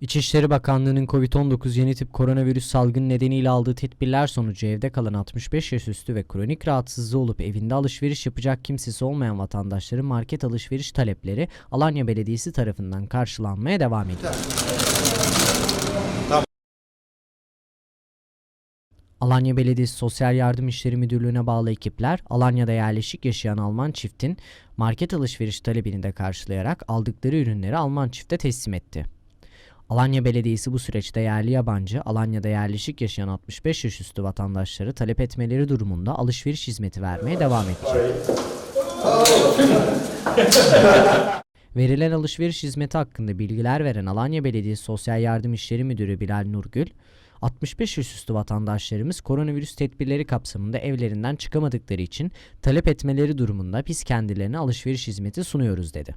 İçişleri Bakanlığı'nın Covid-19 yeni tip koronavirüs salgını nedeniyle aldığı tedbirler sonucu evde kalan 65 yaş üstü ve kronik rahatsızlığı olup evinde alışveriş yapacak kimsesi olmayan vatandaşların market alışveriş talepleri Alanya Belediyesi tarafından karşılanmaya devam ediyor. Alanya Belediyesi Sosyal Yardım İşleri Müdürlüğü'ne bağlı ekipler Alanya'da yerleşik yaşayan Alman çiftin market alışveriş talebini de karşılayarak aldıkları ürünleri Alman çifte teslim etti. Alanya Belediyesi bu süreçte yerli yabancı, Alanya'da yerleşik yaşayan 65 yaş üstü vatandaşları talep etmeleri durumunda alışveriş hizmeti vermeye devam edecek. Verilen alışveriş hizmeti hakkında bilgiler veren Alanya Belediyesi Sosyal Yardım İşleri Müdürü Bilal Nurgül, 65 yaş üstü vatandaşlarımız koronavirüs tedbirleri kapsamında evlerinden çıkamadıkları için talep etmeleri durumunda biz kendilerine alışveriş hizmeti sunuyoruz dedi.